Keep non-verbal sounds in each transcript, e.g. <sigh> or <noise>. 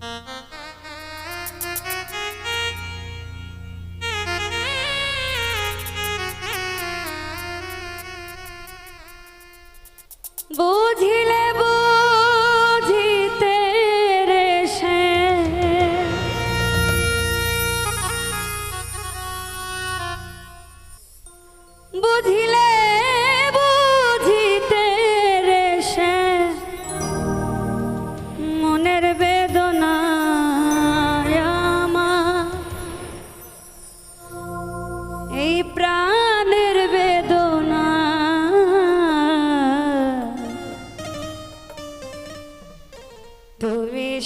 Uh-huh. <laughs>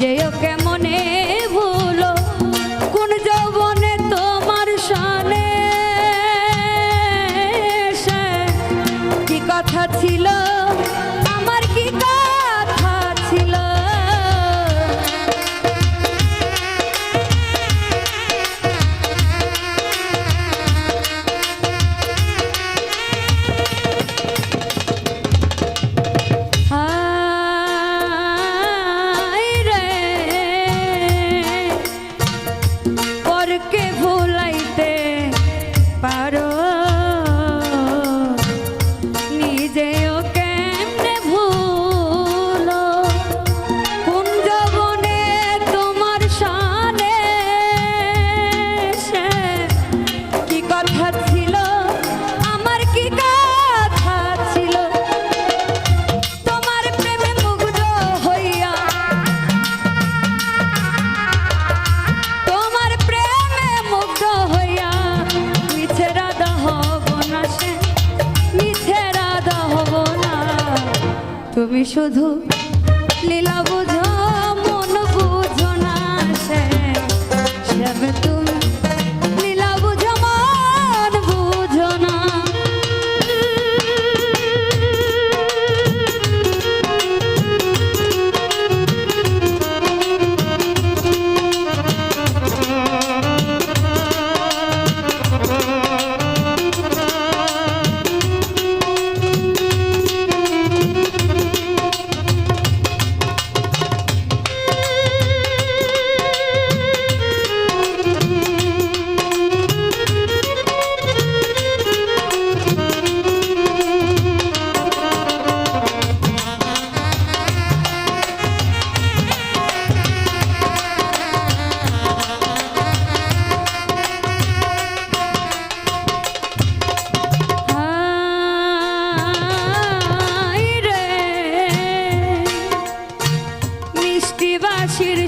Jaya okay. তুমি শুধু লীলা বোঝো মন বোঝো না শ্যাম তুমি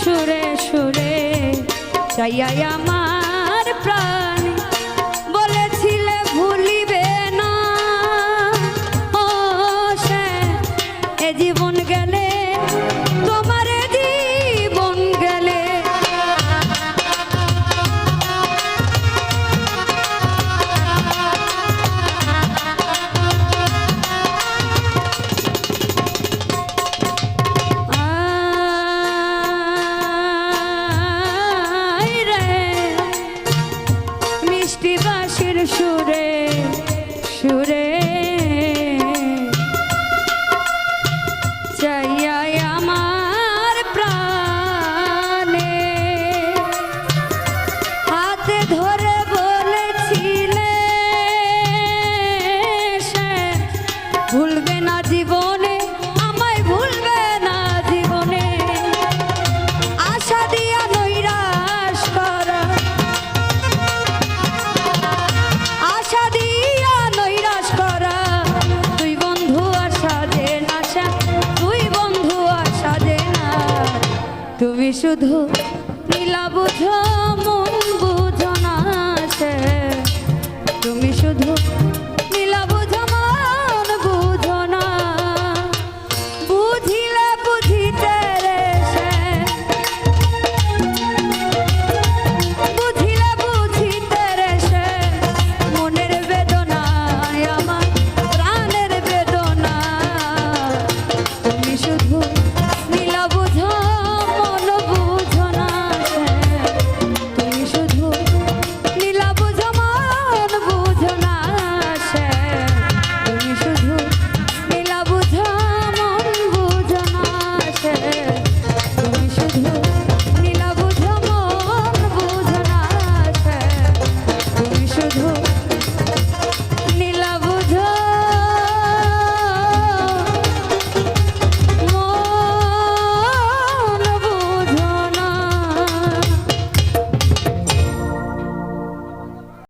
সুরে সুরে চাইয়া মা ভক্তিবাসের সুরে তুমি শুধু নীলা বুঝো মন বুঝো না তুমি শুধু